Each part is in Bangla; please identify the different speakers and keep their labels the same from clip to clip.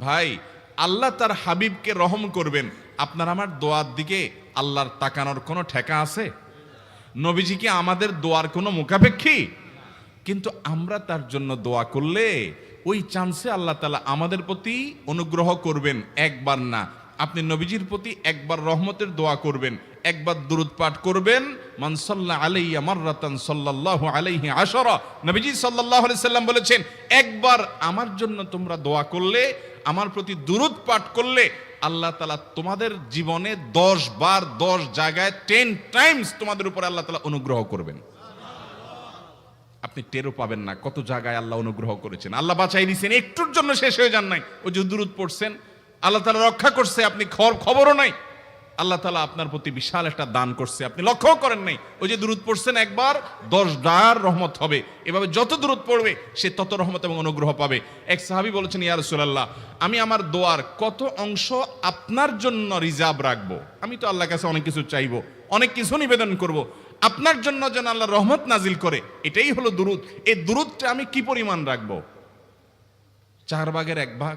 Speaker 1: ভাই, আল্লাহ তার হাবিবকে রহম করবেন। আপনার আমার দোয়ার দিকে আল্লাহর তাকানোর কোনো ঠেকা আছে? নবীজি কি আমাদের দোয়ার কোনো মুখাপেক্ষী? কিন্তু আমরা তার জন্য দোয়া করলে ওই চান্সে আল্লাহ তালা আমাদের প্রতি অনুগ্রহ করবেন, একবার না। আপনি নবীজির প্রতি একবার রহমতের দোয়া করবেন, একবার দুরুদ পাঠ করবেন মানসাল্লাহ আলাইয়া মাররাতান সাল্লাল্লাহু আলাইহি আশরা। নবীজি সাল্লাল্লাহু আলাইহি সাল্লাম বলেছেন, একবার আমার জন্য তোমরা দোয়া করলে, আমার প্রতি দুরুদ পাঠ করলে, আল্লাহ তালা তোমাদের জীবনে দশ বার, দশ জায়গায় টেন টাইমস তোমাদের উপরে আল্লাহ তালা অনুগ্রহ করবেন। আপনি টেরও পাবেন না কত জায়গায় আল্লাহ অনুগ্রহ করেছেন। আল্লাহ বাঁচাই দিয়েছেন একটুর জন্য শেষ হয়ে যান নাই। ওই যে দূরত পড়ছেন আল্লাহ তালা রক্ষা করছে, আপনি খবর খবরও নাই। আল্লাহ তালা আপনার প্রতি বিশাল একটা দান করছে, আপনি লক্ষ্য করেন নাই। ওই যে দূরত পড়ছেন একবার, দশ ডার রহমত হবে। এভাবে যত দূরত পড়বে, সে তত রহমত এবং অনুগ্রহ পাবে। এক সাহাবি বলেছেন, ইয়া রাসূলুল্লাহ, আমি আমার দোয়ার কত অংশ আপনার জন্য রিজার্ভ রাখব? আমি তো আল্লাহর কাছে অনেক কিছু চাইব, অনেক কিছু নিবেদন করব। আপনার জন্য যেন আল্লাহ রহমত নাজিল করে, এটাই হলো দুরুদ। এই দুরুদটা আমি কি পরিমাণ রাখব? চার ভাগের এক ভাগ।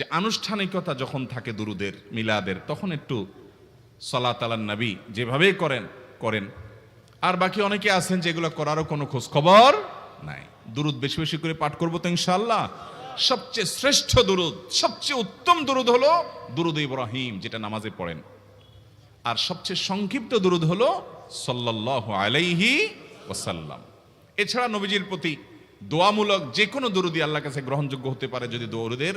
Speaker 1: যে আনুষ্ঠানিকতা যখন থাকে দুরুদের, মিলাদের, তখন একটু সলা তালান নবী যেভাবে করেন করেন। আর বাকি অনেকে আছেন যেগুলো করারও কোনো খোঁজ খবর নাই। দুরুদ বেশি বেশি করে পাঠ করব তো ইনশাল্লাহ সবচেয়ে শ্রেষ্ঠ দুরুদ, সবচেয়ে উত্তম দুরুদ হলো দুরুদ ইব্রাহিম, যেটা নামাজে পড়েন। আর সবচেয়ে সংক্ষিপ্ত দুরুদ হলো সাল্লাহ আলাইহি ওসাল্লাম এছাড়া নবীজির প্রতি দোয়ামূলক যে কোনো দুরুদি আল্লাহ কাছে গ্রহণযোগ্য হতে পারে যদি দরুদের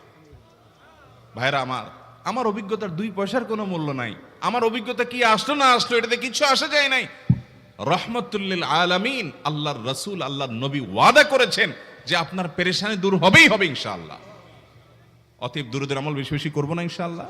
Speaker 1: ভাইরা, আমার আমার অভিজ্ঞতার দুই পয়সার কোনো মূল্য নাই। আমার অভিজ্ঞতা কি আসলো না আসলো, এটাতে কিছু আসা যায় নাই। রহমতুল্লিল আলামিন আল্লাহর রসুল, আল্লাহর নবী ওয়াদা করেছেন যে আপনার পেরেশানি দূর হবেই হবে ইনশাআল্লাহ। অতীব দুরুদের আমল বেশি বেশি করব না ইনশাআল্লাহ।